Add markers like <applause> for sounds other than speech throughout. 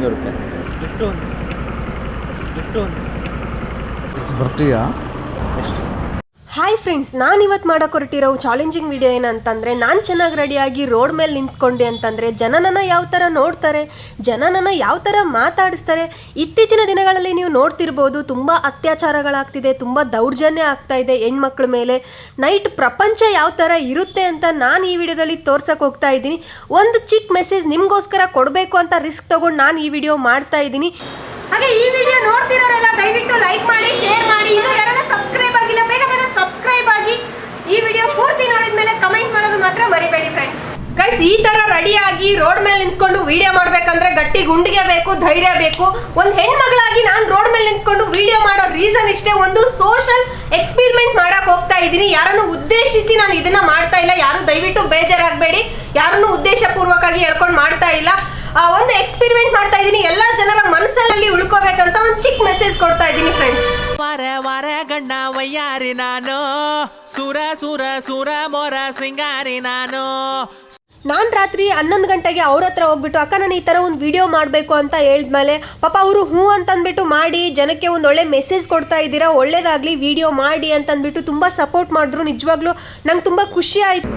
ಇನ್ನೂರು ರೂಪಾಯಿ ಎಷ್ಟು ಎಷ್ಟು ಬರ್ತೀಯಾ ಎಷ್ಟು? ಹಾಯ್ ಫ್ರೆಂಡ್ಸ್ ನಾನು ಇವತ್ತು ಮಾಡೋಕೆ ಹೊರಟಿರೋ ಚಾಲೆಂಜಿಂಗ್ ವಿಡಿಯೋ ಏನಂತಂದರೆ, ನಾನು ಚೆನ್ನಾಗಿ ರೆಡಿಯಾಗಿ ರೋಡ್ ಮೇಲೆ ನಿಂತ್ಕೊಂಡೆ ಅಂತಂದರೆ ಜನನನ್ನ ಯಾವ ಥರ ನೋಡ್ತಾರೆ ಜನನನ್ನ ಯಾವ ಥರ ಮಾತಾಡಿಸ್ತಾರೆ, ಇತ್ತೀಚಿನ ದಿನಗಳಲ್ಲಿ ನೀವು ನೋಡ್ತಿರ್ಬೋದು, ತುಂಬ ಅತ್ಯಾಚಾರಗಳಾಗ್ತಿದೆ, ತುಂಬ ದೌರ್ಜನ್ಯ ಆಗ್ತಾ ಇದೆ, ಹೆಣ್ಮಕ್ಳ ಮೇಲೆ. ನೈಟ್ ಪ್ರಪಂಚ ಯಾವ ಥರ ಇರುತ್ತೆ ಅಂತ ನಾನು ಈ ವಿಡಿಯೋದಲ್ಲಿ ತೋರ್ಸೋಕೆ ಹೋಗ್ತಾ ಇದ್ದೀನಿ. ಒಂದು ಚಿಕ್ಕ ಮೆಸೇಜ್ ನಿಮಗೋಸ್ಕರ ಕೊಡಬೇಕು ಅಂತ ರಿಸ್ಕ್ ತೊಗೊಂಡು ನಾನು ಈ ವಿಡಿಯೋ ಮಾಡ್ತಾ ಇದ್ದೀನಿ. ಹಾಗೆ ಈ ವಿಡಿಯೋ ನೋಡ್ತಿರೋರೆಲ್ಲ ದಯವಿಟ್ಟು ಲೈಕ್ ಮಾಡಿ ಶೇರ್ ಮಾಡಿ. ಇನ್ನೂ ಯಾರನ್ನ ಸಬ್ಸ್ಕ್ರೈಬ್ ಆಗಿಲ್ಲ, ಬೇಗ ಬೇಗ ಈ ವಿಡಿಯೋ ಪೂರ್ತಿ ನೋಡಿದ ಮೇಲೆ ಕಮೆಂಟ್ ಮಾಡೋದು ಮಾತ್ರ ಮರಿಬೇಡಿ ಫ್ರೆಂಡ್ಸ್ ಗೈಸ್ ಈ ತರ ರೆಡಿ ಆಗಿ ರೋಡ್ ಮೇಲೆ ನಿಂತ್ಕೊಂಡು ವಿಡಿಯೋ ಮಾಡ್ಬೇಕಂದ್ರೆ ಗಟ್ಟಿ ಗುಂಡಿಗೆ ಬೇಕು, ಧೈರ್ಯ ಬೇಕು. ಒಂದು ಹೆಣ್ಮಗಳಾಗಿ ನಾನು ರೋಡ್ ಮೇಲೆ ನಿಂತ್ಕೊಂಡು ವಿಡಿಯೋ ಮಾಡೋ ರೀಸನ್ ಇಷ್ಟೇ. ಒಂದು ಸೋಷಲ್ ಎಕ್ಸ್ಪೆರಿಮೆಂಟ್ ಮಾಡಕ್ ಹೋಗ್ತಾ ಇದ್ದೀನಿ. ಯಾರನ್ನು ಉದ್ದೇಶಿಸಿ ನಾನು ಇದನ್ನ ಮಾಡ್ತಾ ಇಲ್ಲ, ಯಾರು ದಯವಿಟ್ಟು ಬೇಜಾರಾಗಬೇಡಿ. ಯಾರನ್ನು ಉದ್ದೇಶಪೂರ್ವಕವಾಗಿ ಹೇಳ್ಕೊಂಡು ಮಾಡ್ತಾ ಇಲ್ಲ. ಒಂದು ಎಕ್ಸ್ಪೆರಿಮೆಂಟ್ ಮಾಡ್ತಾ ಇದ್ದೀನಿ. ಎಲ್ಲ ಜನರ ಮನಸ್ಸಲ್ಲಿ ಉಳ್ಕೋಬೇಕಂತ ಒಂದು ಚಿಕ್ಕ ಮೆಸೇಜ್ ಕೊಡ್ತಾ ಇದ್ದೀನಿ ಫ್ರೆಂಡ್ಸ್ ವಾರ ವಾರ ಗಣ್ಣ ವಯ್ಯಾರಿ ನಾನು. ಸುರ ಸುರ ಸುರ ಮೊರ ಸಿಂಗಾರಿ ನಾನು. ನಾನು ರಾತ್ರಿ ಹನ್ನೊಂದು ಗಂಟೆಗೆ ಅವ್ರ ಹತ್ರ ಹೋಗ್ಬಿಟ್ಟು ಅಕ್ಕ ನಾನು ಈ ಥರ ಒಂದು ವಿಡಿಯೋ ಮಾಡಬೇಕು ಅಂತ ಹೇಳಿದ್ಮೇಲೆ ಪಾಪ ಅವರು ಹ್ಞೂ ಅಂತಂದ್ಬಿಟ್ಟು ಮಾಡಿ ಜನಕ್ಕೆ ಒಂದು ಒಳ್ಳೆ ಮೆಸೇಜ್ ಕೊಡ್ತಾ ಇದ್ದೀರಾ ಒಳ್ಳೇದಾಗಲಿ ವಿಡಿಯೋ ಮಾಡಿ ಅಂತಂದ್ಬಿಟ್ಟು ತುಂಬ ಸಪೋರ್ಟ್ ಮಾಡಿದ್ರು. ನಿಜವಾಗ್ಲೂ ನಂಗೆ ತುಂಬ ಖುಷಿ ಆಯಿತು.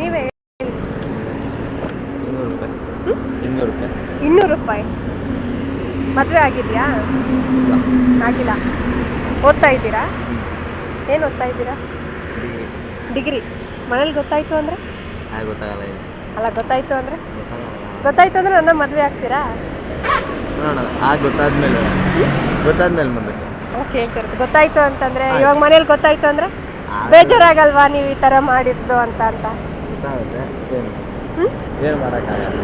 ನೀವೇ ಇನ್ನೂರು ರೂಪಾಯಿ ಇನ್ನೂರು ರೂಪಾಯಿ. ಇನ್ನೂರು ರೂಪಾಯಿ. ಮದುವೆ ಆಗಿದೆಯಾ? ಆಗಿಲ್ಲ. ಓದ್ತಾ ಇದ್ದೀರಾ? ಏನು ಓದ್ತಾ ಇದ್ದೀರಾ? ಡಿಗ್ರಿ. ಮನೇಲಿ ಗೊತ್ತಾಯ್ತು ಅಂದರೆ? ಹಾಗೆ ಗೊತ್ತಾಗಲ್ಲ ಇದು ಅಲ್ಲ ಗೊತ್ತಾಯ್ತು ಅಂದರೆ? ಗೊತ್ತಾಯ್ತು ಅಂದರೆ ನನ್ನ ಮದುವೆ ಆಗ್ತೀರಾ? ನೋಡೋಣ. ಆಗ ಗೊತ್ತಾದ್ಮೇಲೆ. ಗೊತ್ತಾದ್ಮೇಲೆ ಮುಂದಕ್ಕೆ ಓಕೆ ಹೇಳ್ತಿರೋದು ಗೊತ್ತಾಯ್ತು ಅಂತಂದ್ರೆ. ಇವಾಗ ಮನೇಲಿ ಗೊತ್ತಾಯ್ತು ಅಂದ್ರೆ? ಬೇಜಾರಾಗಲ್ವಾ ನೀವು ಈ ತರ ಮಾಡಿದ್ದು ಅಂತ ಅಂತ? ಗೊತ್ತಾಗುತ್ತೆ. ಏನು? ಏನು ಮಾಡೋಕ್ಕಾಗಲ್ಲ.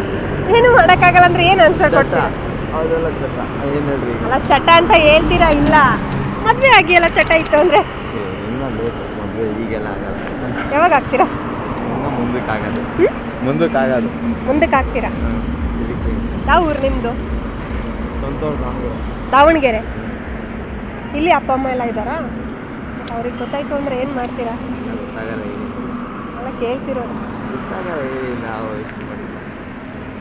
ಏನು ಮಾಡಕ್ಕಾಗಲ್ಲ ಅಂದ್ರೆ ಏನ್ ಅನ್ಸರ್ ಚಟ. ಕೊಡ್ತೀರಾ? ಹೌದಲ್ಲ ಚಟ. ಏನು ಹೇಳ್ರಿ ಅಲ್ಲ ಚಟ ಅಂತ ಹೇಳ್ತೀರಾ? ಇಲ್ಲ. ಮದ್ವೆ ಆಗಿ ಎಲ್ಲ ಚಟ ಇತ್ತು ಅಂದ್ರೆ? ಇನ್ನೂ ಬೇಕು. ಮದುವೆ ಈಗೆಲ್ಲ ಆಗಲ್ಲ. ಯಾವಾಗ ಆಗ್ತೀರಾ? ಇನ್ನೂ ಮುಂದಕ್ಕೆ ಹ್ಮ್? ಮುಂದಕ್ಕೆ ಆಗೋದು ಮುಂದಕ್ಕೆ ಆಗ್ತೀರಾ. ಯಾವ ಊರು ನಿಮ್ಮದು ನಮ್ಗೆ ದಾವಣಗೆರೆ. ಇಲ್ಲಿ ಅಪ್ಪ ಅಮ್ಮ ಎಲ್ಲ ಇದ್ದಾರಾ? ಅವ್ರಿಗೆ ಗೊತ್ತಾಯ್ತು ಅಂದ್ರೆ ಏನ್ ಮಾಡ್ತೀರಾ? ಎಲ್ಲ ಕೇಳ್ತಿರೋದು. ಗೊತ್ತಾಗಲ್ಲ ಏ ನಾವು ಎಷ್ಟು ಮಾಡಿಲ್ಲ.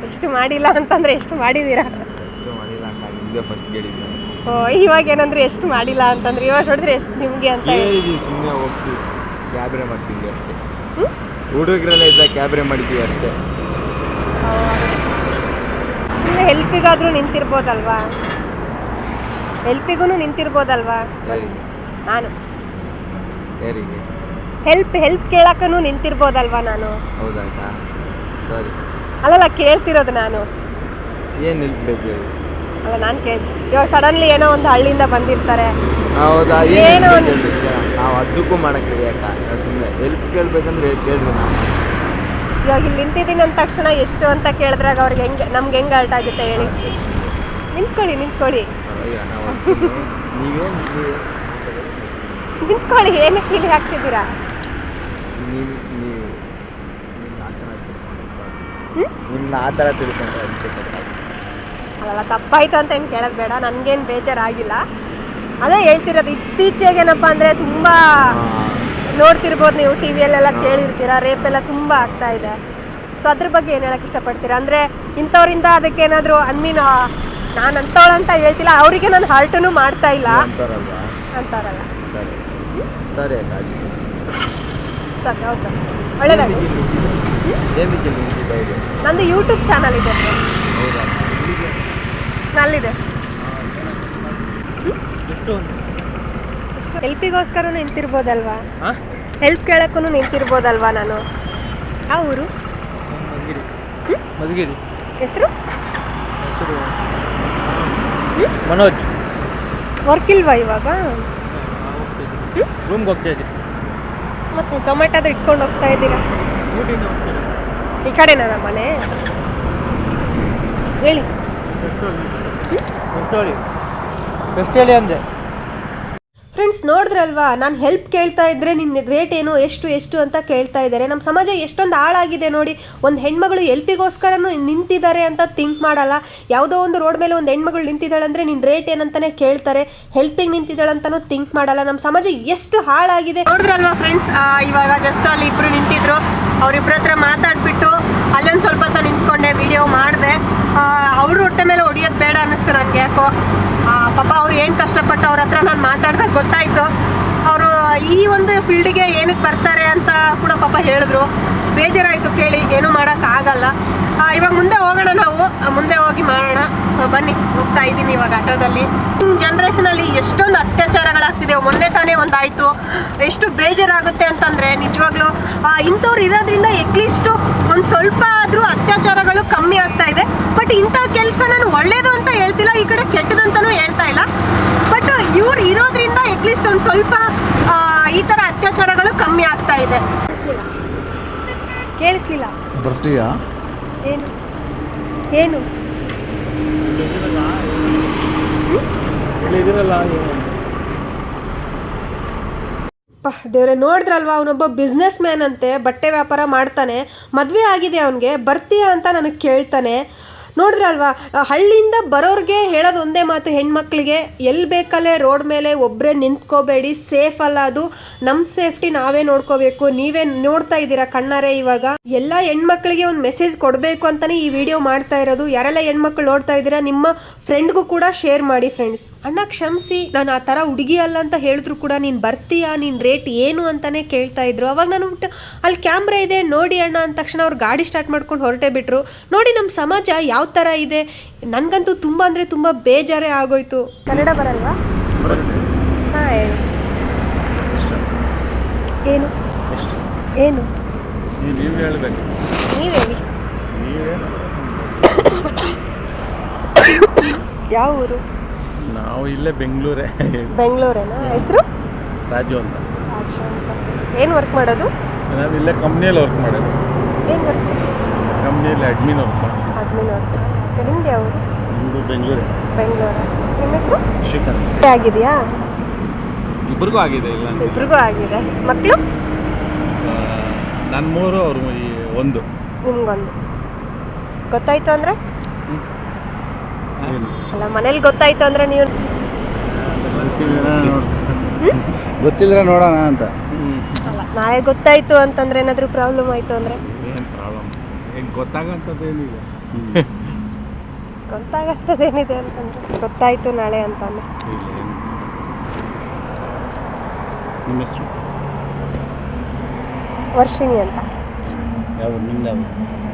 ಎಷ್ಟು ಮಾಡಿಲ್ಲ ಅಂತಂದ್ರೆ ಎಷ್ಟು ಮಾಡಿದೀರಾ ಎಷ್ಟು ಮಾಡಿಲ್ಲ ಅಂತ ನಿಮಗೆ ಫಸ್ಟ್ ಕೇಳಿದ್ದೆ. ಓ ಇವಾಗ ಏನಂದ್ರೆ ಎಷ್ಟು ಮಾಡಿಲ್ಲ ಅಂತಂದ್ರೆ ಇವಾಗ ನೋಡಿದ್ರೆ ಎಷ್ಟು ನಿಮ್ಗೆ ಅಂತ ಹೇಳಿ. ಕೇಳಿದ್ವಿ ಸುಮ್ಮನೆ ಹೋಗ್ತಿ ಕ್ಯಾಬ್ರೆ ಮಾಡ್ತೀವಿ ಅಷ್ಟೇ. ಹ್ಮ್? ಹುಡುಗರೆಲ್ಲ ಇದ್ದ ಕ್ಯಾಬ್ರೆ ಮಾಡಿದ್ವಿ ಅಷ್ಟೇ. ಸುಮ್ಮನೆ ಹೆಲ್ಪಿಗಾದ್ರೂ ನಿಂತಿರ್ಬೋದಲ್ವಾ? ಹೆಲ್ಪಿಗೂ ನಿಂತಿರ್ಬೋದಲ್ವಾ? ನಾನು. ಯಾರಿಗೆ ಹೆಲ್ಪ್ ಹೆಲ್ಪ್ ಕೇಳಕ್ಕೂ ನಿಂತಿರ್ಬೋದಲ್ವಾ ನಾನು? ಹೌದಾಯ್ತಾ? ಸರಿ. ಅಲ್ಲಲ್ಲ ಕೇಳ್ತಿರೋದು ನಾನು. ಏನು ನಿಲ್ಬೇಕು ಹೇಳಿ? ಅಲ್ಲ ನಾನು ಕೇಳ್ತೀನಿ ಇವಾಗ ಸಡನ್ಲಿ ಏನೋ ಒಂದು ಹಳ್ಳಿಯಿಂದ ಬಂದಿರ್ತಾರೆ. ಹೌದಾ? ಏನೋ ಏನು ನಾವು ಅದಕ್ಕೂ ಮಾಡಕ್ಕೆ ರೆಡಿಯಾಕ ಸುಮ್ಮನೆ ಹೆಲ್ಪ್ ಕೇಳ್ಬೇಕಂದ್ರೆ ಕೇಳಿದ್ವಿ ನಾವು ಇವಾಗ ಇಲ್ಲಿ ನಿಂತಿದ್ದೀನಿ ಅಂದ ತಕ್ಷಣ ಎಷ್ಟು ಅಂತ ಕೇಳಿದ್ರಾಗ ಅವ್ರಿಗೆ ಹೆಂಗೆ ನಮ್ಗೆ ಹೆಂಗೆ ಅಲ್ಟ್ ಆಗುತ್ತೆ ಹೇಳಿ. ನಿಂತ್ಕೊಳ್ಳಿ ನಿಂತ್ಕೊಳ್ಳಿ. ಅಯ್ಯೋ ನಾವು ನೀವೇನು ನಿಂತ್ಕೊಳ್ಳಿ ಏನಕ್ಕೆ ಇಲ್ಲಿ ಹಾಕ್ತಿದ್ದೀರಾ? ಆ ಥರ ತಿಳ್ಕೊಂಡ್ರೆ ಅಲ್ಲ ತಪ್ಪಾಯ್ತು ಅಂತ ಏನು ಕೇಳೋದು ಬೇಡ. ನನಗೇನು ಬೇಜಾರಾಗಿಲ್ಲ. ಅದೇ ಹೇಳ್ತಿರೋದು ಇತ್ತೀಚೆಗೇನಪ್ಪ ಅಂದ್ರೆ ತುಂಬಾ ನೋಡ್ತಿರ್ಬೋದು ನೀವು ಟಿ ವಿಯಲ್ಲೆಲ್ಲ ಕೇಳಿರ್ತೀರ ರೇಪ್ ಎಲ್ಲ ತುಂಬಾ ಆಗ್ತಾ ಇದೆ. ಸೊ ಅದ್ರ ಬಗ್ಗೆ ಏನು ಹೇಳಕ್ಕೆ ಇಷ್ಟಪಡ್ತೀರಾ? ಅಂದ್ರೆ ಇಂಥವ್ರಿಂದ ಅದಕ್ಕೆ ಏನಾದರೂ ಅನ್ಮೀನ್ ನಾನು ಅಂಥವಳು ಅಂತ ಹೇಳ್ತಿಲ್ಲ ಅವರಿಗೆ ನಾನು ಹರ್ಟನು ಮಾಡ್ತಾ ಇಲ್ಲ. ಅಂತಾರಲ್ಲ. ಸರಿ. ಸರಿ ನಂದು ಯೂಟ್ಯೂಬ್ ಚಾನಲ್ ಇದೆ ನಲ್ಲಿದೆ. ಹೆಲ್ಪಿಗೋಸ್ಕರ ನಿಂತಿರ್ಬೋದಲ್ವಾ? ಹೆಲ್ಪ್ ಕೇಳಕ್ಕೂ ನಿಂತಿರ್ಬೋದಲ್ವಾ ನಾನು? ಆ ಊರು? ಮಧುಗಿರಿ. ಹೆಸರು? ಮನೋಜ್. ವರ್ಕ್ ಇಲ್ವಾ ಇವಾಗ? ರೂಮ್ಗೆ ಹೋಗ್ತಾ ಇದ್ದೀವಿ ಮತ್ತೆ ಟೊಮೆಟೊದು ಇಟ್ಕೊಂಡು ಹೋಗ್ತಾ ಇದ್ದೀರಾ? ಈ ಕಡೆನಾ ನಮ್ಮ ಮನೆ? ಹೇಳಿ. ಎಷ್ಟು ಹೇಳಿ ಅಂದೆ. ಫ್ರೆಂಡ್ಸ್ ನೋಡಿದ್ರಲ್ವಾ? ನಾನು ಹೆಲ್ಪ್ ಕೇಳ್ತಾ ಇದ್ರೆ ನಿನ್ನ ರೇಟ್ ಏನು, ಎಷ್ಟು ಎಷ್ಟು ಅಂತ ಕೇಳ್ತಾ ಇದ್ದಾರೆ. ನಮ್ಮ ಸಮಾಜ ಎಷ್ಟೊಂದು ಹಾಳಾಗಿದೆ ನೋಡಿ. ಒಂದು ಹೆಣ್ಮಗಳು ಎಲ್ಪಿಗೋಸ್ಕರನೂ ನಿಂತಿದ್ದಾರೆ ಅಂತ ಥಿಂಕ್ ಮಾಡಲ್ಲ. ಯಾವುದೋ ಒಂದು ರೋಡ್ ಮೇಲೆ ಒಂದು ಹೆಣ್ಮಗಳು ನಿಂತಿದ್ದಾಳೆ ಅಂದರೆ ನಿನ್ನ ರೇಟ್ ಏನಂತಾನೆ ಕೇಳ್ತಾರೆ. ಹೆಲ್ಪಿಗೆ ನಿಂತಿದ್ದಾಳೆ ಅಂತಲೂ ಥಿಂಕ್ ಮಾಡಲ್ಲ. ನಮ್ಮ ಸಮಾಜ ಎಷ್ಟು ಹಾಳಾಗಿದೆ. ನೋಡಿದ್ರಲ್ವಾ ಫ್ರೆಂಡ್ಸ್ ಇವಾಗ ಜಸ್ಟ್ ಅಲ್ಲಿ ಇಬ್ಬರು ನಿಂತಿದ್ರು. ಅವ್ರಿಬ್ರ ಹತ್ರ ಮಾತಾಡ್ಬಿಟ್ಟು ಅಲ್ಲೊಂದು ಸ್ವಲ್ಪ ಹೊತ್ತು ನಿಂತ್ಕೊಂಡೆ ವಿಡಿಯೋ ಮಾಡಿದೆ. ಬೇಡ ಅನ್ನಿಸ್ತು ನನಗೆ ಯಾಕೋ. ಪಾಪ ಅವ್ರು ಏನು ಕಷ್ಟಪಟ್ಟು ಅವ್ರ ಹತ್ರ ನಾನು ಮಾತಾಡ್ದಾಗ ಗೊತ್ತಾಯಿತು. ಅವರು ಈ ಒಂದು ಫೀಲ್ಡಿಗೆ ಏನಕ್ಕೆ ಬರ್ತಾರೆ ಅಂತ ಕೂಡ ಪಾಪ ಹೇಳಿದ್ರು. ಬೇಜಾರಾಯಿತು ಕೇಳಿ, ಏನೂ ಮಾಡೋಕ್ಕಾಗಲ್ಲ. ಇವಾಗ ಮುಂದೆ ಹೋಗೋಣ ನಾವು. ಮುಂದೆ ಹೋಗಿ ಮಾಡೋಣ. ಸೊ ಬನ್ನಿ, ಹೋಗ್ತಾ ಇದ್ದೀನಿ ಇವಾಗ ಆಟೋದಲ್ಲಿ. ಜನ್ರೇಷನಲ್ಲಿ ಎಷ್ಟೊಂದು ಅತ್ಯಾಚಾರಗಳಾಗ್ತಿದೆ. ಮೊನ್ನೆ ತಾನೇ ಒಂದಾಯಿತು. ಎಷ್ಟು ಬೇಜಾರಾಗುತ್ತೆ ಅಂತಂದರೆ, ನಿಜವಾಗ್ಲೂ ಇಂಥವ್ರು ಇರೋದ್ರಿಂದ ಎಟ್ಲೀಸ್ಟು ಒಂದು ಸ್ವಲ್ಪ ಆದರೂ ಅತ್ಯಾಚಾರಗಳು ಕಮ್ಮಿ ಆಗ್ತಾ ಇದೆ. ಬಟ್ ಇಂಥ ಕೆಲಸ ನಾನು ಒಳ್ಳೇದು ಅಂತ ಹೇಳ್ತಿಲ್ಲ, ಈ ಕಡೆ ಕೆಟ್ಟದಂತನೂ ಹೇಳ್ತಾ ಇಲ್ಲ. ಬಟ್ ಇವ್ರು ಇರೋದ್ರಿಂದ ಎಟ್ಲೀಸ್ಟ್ ಒಂದು ಸ್ವಲ್ಪ ಈ ಥರ ಅತ್ಯಾಚಾರಗಳು ಕಮ್ಮಿ ಆಗ್ತಾ ಇದೆ. ಕೇಳಿಸ್ಲಿಲ್ಲ. ಬರ್ತೀಯಾ? ಏನು? ಏನು? ದೇವ್ರೆ ನೋಡಿದ್ರಲ್ವಾ? ಅವನೊಬ್ಬ ಬಿಸ್ನೆಸ್ ಮ್ಯಾನ್ ಅಂತೆ ಬಟ್ಟೆ ವ್ಯಾಪಾರ ಮಾಡ್ತಾನೆ. ಮದುವೆ ಆಗಿದೆ ಅವನಿಗೆ. ಬರ್ತೀಯಾ ಅಂತ ನನಗೆ ಕೇಳ್ತಾನೆ. ನೋಡಿದ್ರಲ್ವಾ? ಹಳ್ಳಿಯಿಂದ ಬರೋರಿಗೆ ಹೇಳೋದು ಒಂದೇ ಮಾತು, ಹೆಣ್ಮಕ್ಳಿಗೆ ಎಲ್ಲಿ ಬೇಕಲ್ಲೇ ರೋಡ್ ಮೇಲೆ ಒಬ್ಬರೇ ನಿಂತ್ಕೋಬೇಡಿ ಸೇಫ್ ಅಲ್ಲ ಅದು. ನಮ್ಮ ಸೇಫ್ಟಿ ನಾವೇ ನೋಡ್ಕೋಬೇಕು. ನೀವೇ ನೋಡ್ತಾ ಇದ್ದೀರಾ ಕಣ್ಣಾರೆ ಇವಾಗ? ಎಲ್ಲ ಹೆಣ್ಮಕ್ಳಿಗೆ ಒಂದು ಮೆಸೇಜ್ ಕೊಡಬೇಕು ಅಂತಲೇ ಈ ವಿಡಿಯೋ ಮಾಡ್ತಾ ಇರೋದು. ಯಾರೆಲ್ಲ ಹೆಣ್ಮಕ್ಳು ನೋಡ್ತಾ ಇದ್ದೀರಾ, ನಿಮ್ಮ ಫ್ರೆಂಡ್ಗೂ ಕೂಡ ಶೇರ್ ಮಾಡಿ ಫ್ರೆಂಡ್ಸ್ ಅಣ್ಣ, ಕ್ಷಮಿಸಿ, ನಾನು ಆ ಥರ ಹುಡುಗಿ ಅಲ್ಲ ಅಂತ ಹೇಳಿದ್ರು ಕೂಡ ನೀನು ಬರ್ತೀಯಾ? ನಿನ್ನ ರೇಟ್ ಏನು ಅಂತಾನೆ ಕೇಳ್ತಾ ಇದ್ರು. ಅವಾಗ ನಾನು ಅಲ್ಲಿ ಕ್ಯಾಮ್ರಾ ಇದೆ, ನೋಡಿ ಅಣ್ಣ ಅಂದ ತಕ್ಷಣ ಅವ್ರು ಗಾಡಿ ಸ್ಟಾರ್ಟ್ ಮಾಡ್ಕೊಂಡು ಹೊರಟೇ ಬಿಟ್ರು. ನೋಡಿ ನಮ್ಮ ಸಮಾಜ ಯಾವ ಥರ ಇದೆ. ನನಗಂತೂ ತುಂಬ ಅಂದರೆ ತುಂಬ ಬೇಜಾರೇ ಆಗೋಯ್ತು. ಕನ್ನಡ ಬರಲ್ವಾ? ಹಾಂ ಏನು? ಏನು? ನೀವು ಹೇಳ್ಬೇಕು. ನೀವು ಹೇಳಿ. ನೀವೇ ಯಾವ ಊರು? ನಾವು ಇಲ್ಲೇ ಬೆಂಗಳೂರೇ. ಬೆಂಗಳೂರೇನಾ? ಹೆಸರು? ರಾಜು ಅಂತ. ಏನು ವರ್ಕ್ ಮಾಡೋದು? ನಾವು ಇಲ್ಲೇ ಕಂಪ್ನಿಯಲ್ಲಿ ವರ್ಕ್ ಮಾಡೋದು. ಏನು ವರ್ಕ್ ಕಂಪ್ನಿಯಲ್ಲಿ ಅಡ್ಮಿನ್ ಮಾಡೋದು ಅಡ್ಮಿನ್ ವರ್ಕ್ ನಿಮ್ದು ಯಾವ ಊರು ನಿಮ್ಮದು ಬೆಂಗಳೂರೇ. ಬೆಂಗಳೂರು? ನಿಮ್ಮ ಹೆಸರು? ಶ್ರೀಕಾಂತ್. ಆಗಿದೆಯಾ ಇಬ್ಬರಿಗೂ ಆಗಿದೆ ಇಲ್ಲ ಅಂತ ಇಬ್ರಿಗೂ ಆಗಿದೆ. ಮಕ್ಕಳು ನನ್ನ ಮೂರು ಅವರು ಈ ಒಂದು. ನಿಮ್ಗೊಂದು. ಗೊತ್ತಾಯ್ತು ಅಂದ್ರೆ? ಅಲ್ಲ ಮನೇಲಿ ಗೊತ್ತಾಯ್ತು ಅಂದ್ರೆ ನೀವು ಗೊತ್ತಿಲ್ಲ ನೋಡೋಣ ಅಂತ. ಅಲ್ಲ ನಾಳೆ ಗೊತ್ತಾಯ್ತು ಅಂತಂದ್ರೆ ಏನಾದರೂ ಪ್ರಾಬ್ಲಮ್ ಆಯ್ತು ಅಂದ್ರೆ? ಏನು ಗೊತ್ತಾಗಂಥದ್ದೇನಿಲ್ಲ ಗೊತ್ತಾಗತ್ತದೇನಿದೆ ಅಂತಂದ್ರೆ ಗೊತ್ತಾಯ್ತು ನಾಳೆ ಅಂತಂದ್ರೆ ಇಲ್ಲ ಏನು ನಿಮ್ಮ ಹೆಸರು ವರ್ಷಿಣಿ ಅಂತ ಯಾವ ನಿಮ್ದು ಯಾವ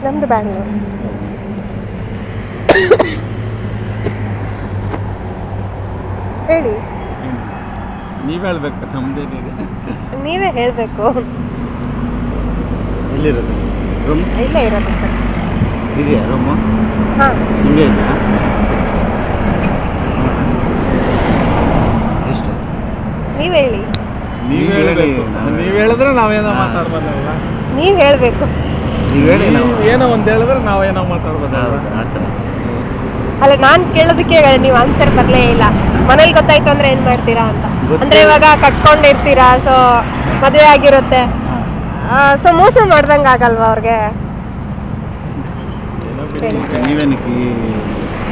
ನಮ್ದು ಬ್ಯಾಂಗ್ಳೂರು ಹೇಳಿ ನೀವು ಹೇಳ್ಬೇಕು ನಮ್ದೇನಿದೆ ನೀವೇ ಹೇಳಬೇಕು ಎಲ್ಲಿರೋದು ರೂಮ್ ಇಲ್ಲೇ ಇರೋದು ಇದೆಯಾ ರೂಮು ಹಾಂ. ನಿಮಗೆ ಇದೆಯಾ? ಎಷ್ಟು? ನೀವು ಹೇಳಿ. ನೀವು ಹೇಳಿ, ನೀವು ಹೇಳಿದ್ರೆ ನಾವೇನೋ ಮಾತಾಡ್ಬೋದಲ್ಲ ನೀವು ಹೇಳಬೇಕು. ನೀವು ಹೇಳಿ ನೀವು ಏನೋ ಒಂದು ಹೇಳಿದ್ರೆ ನಾವೇನೋ ಮಾತಾಡ್ಬೋದಲ್ಲ ಆ ಥರ. ಅಲ್ಲ ನಾನು ಕೇಳೋದಕ್ಕೆ ನೀವು ಆನ್ಸರ್ ಬರಲೇ ಇಲ್ಲ. ಮನೇಲಿ ಗೊತ್ತಾಯ್ತು ಅಂದ್ರೆ ಏನ್ ಮಾಡ್ತೀರಾ ಅಂತ. ಅಂದ್ರೆ ಇವಾಗ ಕಟ್ಕೊಂಡಿರ್ತೀರಾ ಸೊ ಮದುವೆ ಆಗಿರುತ್ತೆ. ಸೊ ಮೋಸ ಮಾಡ್ದಂಗ ಆಗಲ್ವಾ ಅವ್ರಿಗೆ. ನೀವೇನಕ್ಕೆ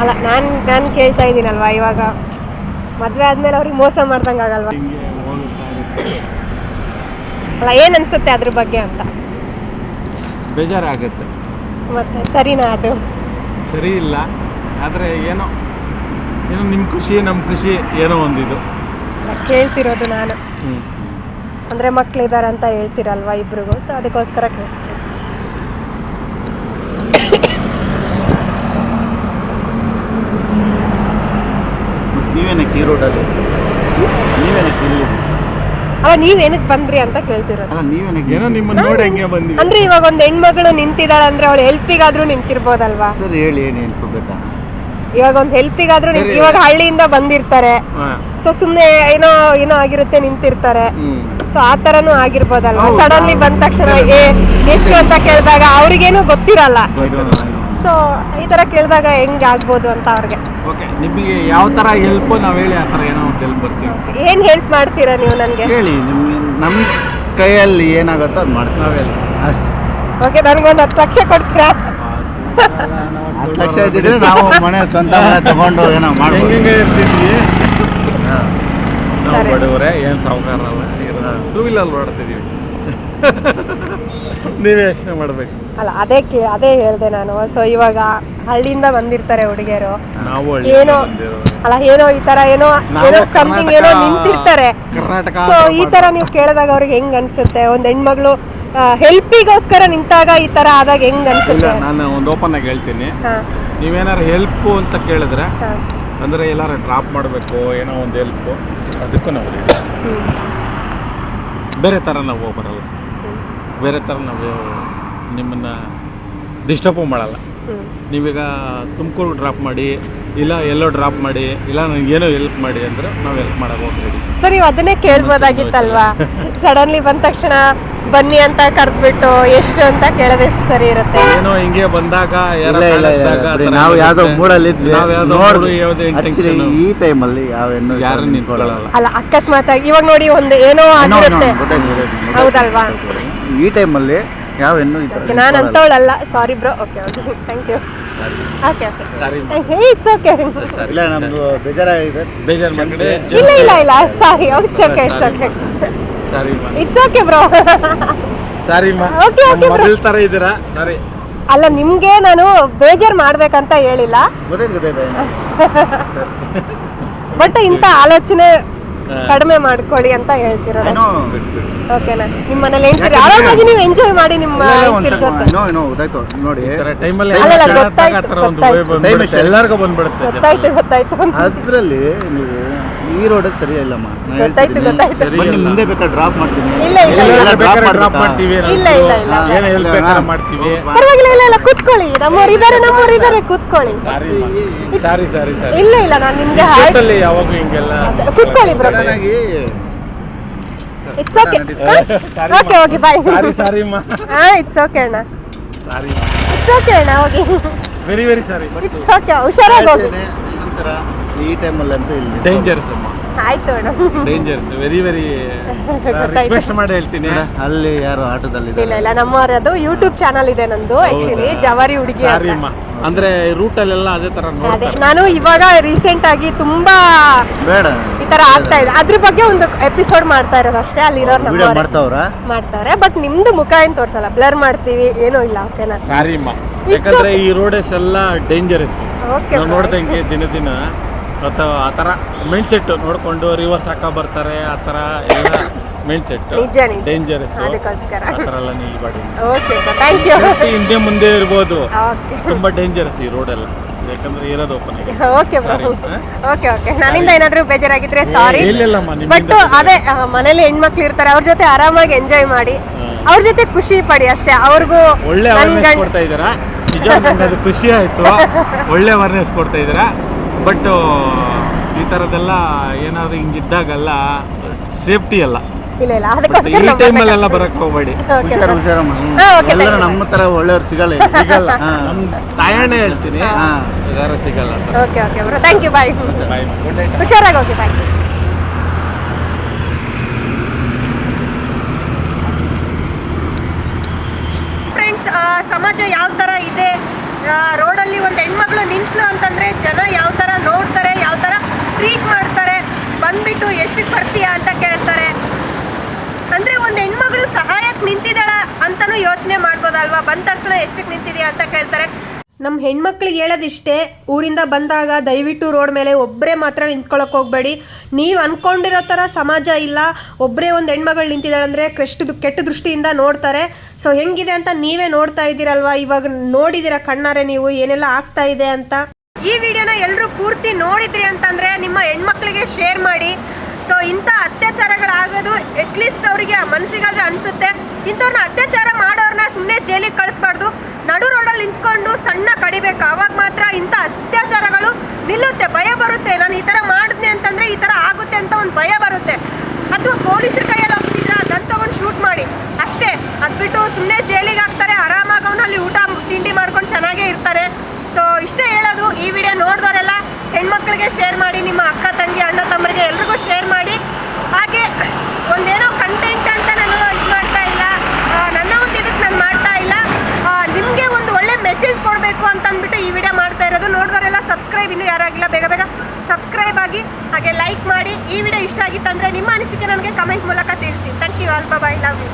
ಅಲ್ಲ ನಾನು ನಾನು ಕೇಳ್ತಾ ಇದ್ದೀನಲ್ವಾ ಇವಾಗ? ಮದುವೆ ಆದ್ಮೇಲೆ ಅವ್ರಿಗೆ ಮೋಸ ಮಾಡ್ದಂಗ ಆಗಲ್ವಾ. ಅಲ್ಲ ಏನ್ ಅನ್ಸುತ್ತೆ ಅದ್ರ ಬಗ್ಗೆ ಅಂತ? ಬೇಜಾರಾಗುತ್ತೆ. ಮತ್ತೆ ಸರಿನಾ ಅದು? ಸರಿ ಇಲ್ಲ. ಆದರೆ ಏನೋ ಏನೋ ನಿಮ್ಮ ಖುಷಿ ನಮ್ಮ ಖುಷಿ ಏನೋ ಒಂದಿದು. ಕೇಳ್ತಿರೋದು ನಾನು. ಅಂದ್ರೆ ಮಕ್ಕಳಿದ್ದಾರೆ ಅಂತ ಹೇಳ್ತಿರಲ್ವಾ ಇಬ್ರಿಗೂ? ಸೊ ಅದಕ್ಕೋಸ್ಕರ ಕೇಳ್ತೀನಿ. ನೀವೇನಕ್ಕೆ ಈ ರೋಡಲ್ಲಿ ನೀವೇನಕ್ಕೆ ಇಲ್ಲಿ? ಬಂದ್ರಿ ಅಂತ ಕೇಳ್ತಿರೋದು. ಅಲ್ಲ ನೀವೇನಕ್ಕೆ ಏನೋ ನಿಮ್ಮನ್ನ ನೋಡಿ ಹಂಗೆ ಬಂದಿವಿ ಅಂದ್ರೆ ಇವಾಗ ಒಂದ್ ಹೆಣ್ಮಗಳು ನಿಂತಿದ್ದಾಳೆ ಅಂದ್ರೆ ಅವಳು ಹೆಲ್ಪಿಗಾದ್ರೂ ನಿಂತಿರ್ಬೋದಲ್ವಾ? ಸರ್ ಹೇಳಿ ಏನು ಹೇಳ್ಕೋಬೇಕಾ? ಇವಾಗ ಒಂದ್ ಸರಿ. ಇವಾಗ ಹಳ್ಳಿಯಿಂದ ಬಂದಿರ್ತಾರೆ. ಸೊ ಸುಮ್ನೆ ಏನೋ ಏನೋ ಆಗಿರುತ್ತೆ ನಿಂತಿರ್ತಾರೆ. ಸೊ ಆ ತರನು ಆಗಿರ್ಬೋದಲ್ವಾ? ಸಡನ್ಲಿ ಬಂದ ತಕ್ಷಣ ಏ ಎಷ್ಟು ಅಂತ ಕೇಳಿದಾಗ ಅವ್ರಿಗೇನು ಗೊತ್ತಿರಲ್ಲ. ಸೊ ಈ ತರ ಕೇಳಿದಾಗ ಹೆಂಗ್ ಆಗ್ಬೋದು ಅಂತ ಅವ್ರಿಗೆ. ನಿಮಗೆ ಯಾವ ತರ ಹೆಲ್ಪ್ ನಾವು ಹೇಳಿ ಆ ತರ ಏನೋ ಒಂದು ಹೆಲ್ಪ್ ಬರ್ತೀವಿ. ಏನ್ ಹೆಲ್ಪ್ ಮಾಡ್ತೀರಾ ನೀವು ನನ್ಗೆ? ಹೇಳಿ ನಮ್ಮ ಕೈಯಲ್ಲಿ ಏನಾಗುತ್ತೋ ಅದು ಮಾಡ್ತೀವಿ. ಅಷ್ಟೇ. ಓಕೆ ನನ್ಗೊಂದು ಹತ್ತು ಲಕ್ಷ ಕೊಡ್ತೀರಾ <laughs> ಹತ್ತು ಲಕ್ಷ ಇದ್ದಿದ್ರೆ ನಾವು ಮನೆ ಸ್ವಂತ ಮನೆ ತಗೊಂಡು ಏನೋ ಮಾಡ್ಬೋದು. ಹೆಂಗೆ ಇರ್ತಿದ್ವಿ? ನಾವು ಬಡವರೇ ಏನು ಸಾವುಕಾರ ಅಲ್ಲ ಟೂ ವೀಲರ್ ಓಡ್ತಿದೀವಿ <laughs> ನೀವೇ ಯೋಚನೆ ಮಾಡ್ಬೇಕು. ಅಲ್ಲ ಅದೇ ಕೇ- ಅದೇ ಹೇಳ್ದೆ ನಾನು. ಸೊ ಇವಾಗ ಹಳ್ಳಿಯಿಂದ ಬಂದಿರ್ತಾರೆ ಹುಡುಗಿಯರು. ನಾವು ಏನೋ ಅಲ್ಲ ಏನೋ ಈ ತರ ಏನೋ ಏನೋ ಸಮಥಿಂಗ್ ಏನೋ ನಿಂತಿರ್ತಾರೆ. ಕರ್ನಾಟಕ ಸೊ ಈ ತರ ನೀವು ಕೇಳಿದಾಗ ಅವ್ರಿಗೆ ಹೆಂಗ್ ಅನ್ಸುತ್ತೆ? ಒಂದ್ ಹೆಣ್ಮಗಳು ಹೆಲ್ಪಿಗೋಸ್ಕರ ನಿಂತಾಗ ಈ ತರ ಆದಾಗ ಹೆಂಗ್ ಇಲ್ಲ ಅನ್ಸುತ್ತೆ ನಾನು ಒಂದು ಓಪನ್ ಆಗಿ ಹೇಳ್ತೀನಿ. ಹಾ, ನೀವೇನಾರು ಹೆಲ್ಪು ಅಂತ ಕೇಳಿದ್ರೆ ಹಾ, ಅಂದರೆ ಎಲ್ಲಾರು ಡ್ರಾಪ್ ಮಾಡಬೇಕು ಏನೋ ಒಂದು ಹೆಲ್ಪು ಅದಕ್ಕೂ ನಾವು ready. ಹ್ಮ್, ಬೇರೆ ಥರ ನಾವು ಬರಲ್ಲ. ಬೇರೆ ಥರ ನಾವು ನಿಮ್ಮನ್ನು ಡಿಸ್ಟರ್ಬು ಮಾಡಲ್ಲ. ನೀವೀಗ ತುಮಕೂರು ಡ್ರಾಪ್ ಮಾಡಿ ಇಲ್ಲ ಎಲ್ಲೋ ಡ್ರಾಪ್ ಮಾಡಿ ಇಲ್ಲ ನನಗೆ ಏನೋ ಹೆಲ್ಪ್ ಮಾಡಿ ಅಂದ್ರೆ ನಾವು ಹೆಲ್ಪ್ ಮಾಡಕ್ಕೆ ಹೋಗ್ತೀವಿ ರೆಡಿ ಸರ್ ನೀವು ಅದನ್ನೇ ಕೇಳ್ಬೋದಾಗಿತ್ತಲ್ವಾ ಸಡನ್ಲಿ ಬಂದ ತಕ್ಷಣ ಬನ್ನಿ ಅಂತ ಕರೆದ್ಬಿಟ್ಟು ಎಷ್ಟು ಅಂತ ಕೇಳೋದು ಎಷ್ಟು ಸರಿ ಇರುತ್ತೆ ಏನೋ ಹಿಂಗೆ ಬಂದಾಗ ನಾವು ಯಾವ್ದೋ. ಮೂಡಲ್ಲಿ. ಈ ಟೈಮಲ್ಲಿ ಯಾವ ಯಾರು ನಿಂತ್ಕೊಳ್ಳಲ್ಲ ಅಲ್ಲ ಅಕಸ್ಮಾತ್ ಆಗಿ ಇವಾಗ ನೋಡಿ ಒಂದು ಏನೋ ಆಗಿರುತ್ತೆ. ಹೌದಲ್ವಾ? ಈ ಟೈಮಲ್ಲಿ ಯಾವ ಹೆಣ್ಣು ನಾನು ಅಂತವಳಲ್ಲ sorry bro okay okay thank you okay okay sorry. It's okay ಇಲ್ಲ ನಮ್ದು ಬೇಜಾರಾಗಿದೆ. ಬೇಜಾರು ಮಾಡ್ಕಡೆ ಇಲ್ಲ ಇಲ್ಲ ಇಲ್ಲ. Sorry it's okay it's okay sorry it's okay bro sorry okay okay bro. ಮೊದಲ <laughs> ಥರ ಇದ್ದೀರಾ? ಸಾರಿ. ಅಲ್ಲ ನಿಮ್ಗೆ ನಾನು ಬೇಜಾರ್ ಮಾಡ್ಬೇಕಂತ ಹೇಳಿಲ್ಲ. ಬಟ್ <laughs> ಇಂಥ ಆಲೋಚನೆ ಕಡಿಮೆ ಮಾಡ್ಕೊಳ್ಳಿ ಅಂತ ಹೇಳ್ತಿರೋದು ಓಕೆನಾ ನಿಮ್ಮ ಮನೇಲಿ ಹೇಳ್ತೀರಿ? ಆರಾಮಾಗಿ ನೀವು ಎಂಜಾಯ್ ಮಾಡಿ ನಿಮ್ಮ ನೋಡಿ. ಗೊತ್ತಾಯ್ತು, ಗೊತ್ತಾಯ್ತು ಗೊತ್ತಾಯ್ತು. ಅದ್ರಲ್ಲಿ ನೀವು ಈ ಸರಿ ಇಲ್ಲಮ್ಮ. ನಾನ್ ಗೊತ್ತಾಯ್ತು, ಹೇಳ್ತಿದ್ದೀನಿ. ಗೊತ್ತಾಯ್ತು. ಸರಿ ಬನ್ನಿ ಇಲ್ಲ. ಮುಂದೆ ಬೇಕಾದ್ರೆ ಡ್ರಾಪ್ ಮಾಡ್ತೀನಿ. ಇಲ್ಲ, ಇಲ್ಲ, ಎಲ್ಲ ಎಲ್ಲ drop ಡ್ರಾಪ್ ಮಾಡ್ಬೇಕಾ? ಮಾಡ್ತೀವಿ ಇಲ್ಲ, ಇಲ್ಲ, ಇಲ್ಲ. ಏನು ಹೆಲ್ಪ್ ಬೇಕಾದ್ರೆ ಮಾಡ್ತೀವಿ? ಪರವಾಗಿಲ್ಲ ಇಲ್ಲ ಇಲ್ಲ. ಕೂತ್ಕೊಳ್ಳಿ. ನಮ್ಮವ್ರು ಇದಾರೆ ನಮ್ಮವ್ರು ಇದಾರೆ ಕೂತ್ಕೊಳ್ಳಿ. ಸಾರಿ ಸಾರಿ ಸಾರಿ ಸಾರಿ ಇಲ್ಲ ಇಲ್ಲ ನಾನು ನಿಮ್ಗೆ ಹಾಯ್ ಜೊತೆಲಿ ಯಾವಾಗೂ ಹಿಂಗೆಲ್ಲ ಕೂತ್ಕೊಳ್ಳಿ bro. It's okay sorry okay okay bye sorry sorry ಅಮ್ಮ. ಹಾ ಇಟ್ಸ್ ಓಕೆ ಅಣ್ಣ. ಸಾರಿ ಇಟ್ಸ್ ಓಕೆ ಅಣ್ಣ ಹೋಗಿ. Very very sorry it's okay ಹುಷಾರಾಗಿ ಹೋಗಿ. ಇನ್ನೊಂಥರ ಈ ಟೈಮಲ್ಲಿ ಅಂತೂ ಇಲ್ಲಿ ಡೇಂಜರ್ಸ್ ಅಮ್ಮ. ಆಯ್ತು ಡೇಂಜರ್ಸ್ ವೆರಿ ವೆರಿ ರಿಕ್ವೆಸ್ಟ್ ಮಾಡಿ ಹೇಳ್ತೀನಿ. ಅಲ್ಲಿ ಯಾರು ಆಟೋದಲ್ಲಿ ಇಲ್ಲ ಇಲ್ಲ ಅದು ಯೂಟ್ಯೂಬ್ ಚಾನಲ್ ಇದೆ ನಂದು ಆಕ್ಚುಲಿ ಜವಾರಿ ಹುಡುಗಿ ಸಾರಿ ಅಮ್ಮ. ಅಂದ್ರೆ ಎಲ್ಲ ಅದೇ ತರ ಅದೇ ನೋಡ್ತಾರೆ. ನಾನು ಇವಾಗ ರೀಸೆಂಟ್ ಆಗಿ ತುಂಬಾ ಬೇಡ. ಈ ತರ ಆಗ್ತಾ ಇದೆ. ಅದ್ರ ಬಗ್ಗೆ ಒಂದು ಎಪಿಸೋಡ್ ಮಾಡ್ತಾ ಇರೋದು ಅಷ್ಟೇ ಅಲ್ಲಿರೋರು ವಿಡಿಯೋ ನಮ್ಮ ಮಾಡ್ತಾವ್ರ? ಮಾಡ್ತಾರೆ ಬಟ್ ನಿಮ್ದು ಮುಖ ಏನು ತೋರಿಸಲ್ಲ? ಬ್ಲರ್ ಮಾಡ್ತೀವಿ ಏನೂ ಇಲ್ಲ ಓಕೆನಾ ಸಾರಿ ಅಮ್ಮ. ಯಾಕಂದ್ರೆ ಈ ರೋಡಸ್ ಎಲ್ಲ ಡೇಂಜರಸ್ ಓಕೆ ನಾವು ನೋಡ್ದಂಗೆ ದಿನ ದಿನ. ಅಥವಾ ಆ ಥರ ಮೈಂಡ್ ಸೆಟ್ ನೋಡ್ಕೊಂಡು ರಿವರ್ಸ್ ಹಾಕ ಬರ್ತಾರೆ ಆ ಥರ ಎಲ್ಲ ಮೈಂಡ್ ಸೆಟ್ ನಿಜ ನಿಜ. ಡೇಂಜರಸ್ ಅದಕ್ಕೋಸ್ಕರ ಆ ಥರ ಎಲ್ಲ ನಿಲ್ಬಾಡಿ. ಓಕೆ ಥ್ಯಾಂಕ್ ಯು ಹಿಂದೆ ಮುಂದೆ ಇರ್ಬೋದು. ಓಕೆ ತುಂಬಾ ಡೇಂಜರಸ್ ಈ ರೋಡ್ ಎಲ್ಲ. ಯಾಕಂದ್ರೆ ಇರೋದು ಓಪನ್ ಆಗಿ ಓಕೆ ಬ್ರೋ ಓಕೆ ಓಕೆ ನನ್ನಿಂದ ಏನಾದರೂ ಬೇಜಾರಾಗಿದ್ರೆ ಸಾರಿ ಬಟ್ ಅದೇ ಮನೇಲಿ ಹೆಣ್ಮಕ್ಳು ಇರ್ತಾರೆ ಅವ್ರ ಜೊತೆ ಆರಾಮಾಗಿ ಎಂಜಾಯ್ ಮಾಡಿ. ಅವ್ರ ಜೊತೆ ಖುಷಿ ಪಡಿ ಅಷ್ಟೇ. ಅವ್ರಿಗೂ ಒಳ್ಳೆ ಕೊಡ್ತಾ ಇದ್ದೀರಾ? ನಿಜ ಖುಷಿ ಆಯ್ತು. ಒಳ್ಳೆ ಅವೇರ್ನೆಸ್ ಕೊಡ್ತಾ ಇದ್ದೀರಾ? ಬಟ್ ಈ ಥರದ್ದೆಲ್ಲ ಏನಾದ್ರು ಹಿಂಗಿದ್ದಾಗಲ್ಲ ಸೇಫ್ಟಿ ಅಲ್ಲ. ಇಲ್ಲ ಇಲ್ಲ ಅದಕ್ಕೋಸ್ಕರ ಈ ನಾವು ಟೈಮಲ್ಲೆಲ್ಲ ಬರಕ್ ಹೋಗ್ಬೇಡಿ. ಹುಷಾರು ಹುಷಾರಮ್ಮ ಹಾ, ಎಲ್ಲರೂ ನಮ್ಮ ತರ ಒಳ್ಳೆಯವ್ರು ಸಿಗಲ್ಲ ಇಲ್ಲಿ. <laughs> ಸಿಗಲ್ಲ. ಹಾ. ನಮ್ ತಾಯಣ್ಣ ಹೇಳ್ತೀನಿ. ಹಾ. ಯಾರು ಸಿಗಲ್ಲ ಅಂತ. Okay okay bro thank you bye. ಹುಷಾರಾಗಿ ಹೋಗಿ ಬಾಯ್ ಫ್ರೆಂಡ್ಸ್ ಸಮಾಜ ಯಾವ ತರ ಇದೆ ರೋಡಲ್ಲಿ ಒಂದು ಹೆಣ್ಮಗಳು ನಿಂತ್ಲು ಅಂತಂದ್ರೆ ಜನ ಯಾವ ಥರ ನೋಡ್ತಾರೆ ಯಾವ ಥರ ಟ್ರೀಟ್ ಮಾಡ್ತಾರೆ ಬಂದ್ಬಿಟ್ಟು ಎಷ್ಟಕ್ಕೆ ಬರ್ತೀಯಾ ಅಂತ ಕೇಳ್ತಾರೆ ಅಂದರೆ ಒಂದು ಹೆಣ್ಮಗಳು ಸಹಾಯಕ್ಕೆ ನಿಂತಿದ್ದಾಳ ಅಂತಲೂ ಮಾಡ್ಬೋದಲ್ವಾ ಬಂದ ತಕ್ಷಣ ಎಷ್ಟಕ್ಕೆ ನಿಂತಿದ್ಯಾ ಅಂತ ಕೇಳ್ತಾರೆ. ನಮ್ಮ ಹೆಣ್ಮಕ್ಳಿಗೆ ಹೇಳೋದಿಷ್ಟೇ ಊರಿಂದ ಬಂದಾಗ ದಯವಿಟ್ಟು ರೋಡ್ ಮೇಲೆ ಒಬ್ಬರೇ ಮಾತ್ರ ನಿಂತ್ಕೊಳ್ಳೋಕೆ ಹೋಗಬೇಡಿ. ನೀವು ಅಂದ್ಕೊಂಡಿರೋ ಥರ ಸಮಾಜ ಇಲ್ಲ. ಒಬ್ಬರೇ ಒಂದು ಹೆಣ್ಮಗಳು ನಿಂತಿದ್ದಾಳೆ ಅಂದರೆ ಕೆಟ್ಟು ಕೆಟ್ಟ ದೃಷ್ಟಿಯಿಂದ ನೋಡ್ತಾರೆ. ಸೊ ಹೆಂಗಿದೆ ಅಂತ ನೀವೇ ನೋಡ್ತಾ ಇದ್ದೀರಲ್ವಾ? ಇವಾಗ ನೋಡಿದ್ದೀರಾ ಕಣ್ಣಾರೆ ನೀವು ಏನೆಲ್ಲ ಆಗ್ತಾ ಇದೆ ಅಂತ? ಈ ವಿಡಿಯೋನ ಎಲ್ಲರೂ ಪೂರ್ತಿ ನೋಡಿದ್ರಿ ಅಂತಂದರೆ ನಿಮ್ಮ ಹೆಣ್ಮಕ್ಳಿಗೆ ಶೇರ್ ಮಾಡಿ. ಸೊ ಇಂಥ ಅತ್ಯಾಚಾರಗಳಾಗೋದು ಅಟ್ಲೀಸ್ಟ್ ಅವರಿಗೆ ಮನಸ್ಸಿಗಾದ್ರೆ ಅನಿಸುತ್ತೆ. ಇಂಥವ್ರನ್ನ ಅತ್ಯಾಚಾರ ಮಾಡೋರ್ನ ಸುಮ್ಮನೆ ಜೈಲಿಗೆ ಕಳಿಸ್ಬಾರ್ದು. ನಡು ರೋಡಲ್ಲಿ ನಿಂತ್ಕೊಂಡು ಸಣ್ಣ ಕಡಿಬೇಕು. ಅವಾಗ ಮಾತ್ರ ಇಂಥ ಅತ್ಯಾಚಾರಗಳು ನಿಲ್ಲುತ್ತೆ. ಭಯ ಬರುತ್ತೆ. ನಾನು ಈ ಥರ ಮಾಡಿದ್ನೆ ಅಂತಂದರೆ ಈ ಥರ ಆಗುತ್ತೆ ಅಂತ ಒಂದು ಭಯ ಬರುತ್ತೆ. ಅಥವಾ ಪೊಲೀಸರ ಕೈಯಲ್ಲಿ ಒಪ್ಸಿದ್ರೆ ಅದನ್ನು ತೊಗೊಂಡು ಶೂಟ್ ಮಾಡಿ. ಅಷ್ಟೇ. ಅದು ಬಿಟ್ಟು ಸುಮ್ಮನೆ ಜೈಲಿಗೆ ಹಾಕ್ತಾರೆ. ಆರಾಮಾಗಿ ಅವನಲ್ಲಿ ಊಟ, ತಿಂಡಿ ಮಾಡ್ಕೊಂಡು ಚೆನ್ನಾಗೇ ಇರ್ತಾರೆ. ಸೊ ಇಷ್ಟೇ ಹೇಳೋದು. ಈ ವಿಡಿಯೋ ನೋಡಿದವರೆಲ್ಲ ಹೆಣ್ಮಕ್ಳಿಗೆ ಶೇರ್ ಮಾಡಿ ನಿಮ್ಮ ಅಕ್ಕ ತಂಗಿ ಅಣ್ಣ ತಮ್ಮರಿಗೆ ಎಲ್ರಿಗೂ ಶೇರ್ ಮಾಡಿ ಹಾಗೆ ಒಂದೇನೋ ಕಂಟೆಂಟ್ ಅಂತ ನಾನು ಇದು ಮಾಡ್ತಾ ಇಲ್ಲ ಆ, ನನ್ನ ಒಂದು ಇದಕ್ಕೆ ನಾನು ಮಾಡ್ತಾ ಇಲ್ಲ ನಿಮಗೆ ಒಂದು ಒಳ್ಳೆ ಮೆಸೇಜ್ ಕೊಡಬೇಕು ಅಂತ ಅಂದ್ಬಿಟ್ಟು ಈ ವಿಡಿಯೋ ಮಾಡ್ತಾ ಇರೋದು, ನೋಡಿದವರೆಲ್ಲ ಸಬ್ಸ್ಕ್ರೈಬ್ ಇನ್ನೂ ಯಾರಾಗಿಲ್ಲ ಬೇಗ ಬೇಗ ಸಬ್ಸ್ಕ್ರೈಬ್ ಆಗಿ, ಹಾಗೆ ಲೈಕ್ ಮಾಡಿ. ಈ ವಿಡಿಯೋ ಇಷ್ಟ ಆಗಿತ್ತಂದರೆ ನಿಮ್ಮ ಅನಿಸಿಕೆ ನನಗೆ ಕಮೆಂಟ್ ಮೂಲಕ ತಿಳಿಸಿ. Thank you all bye love you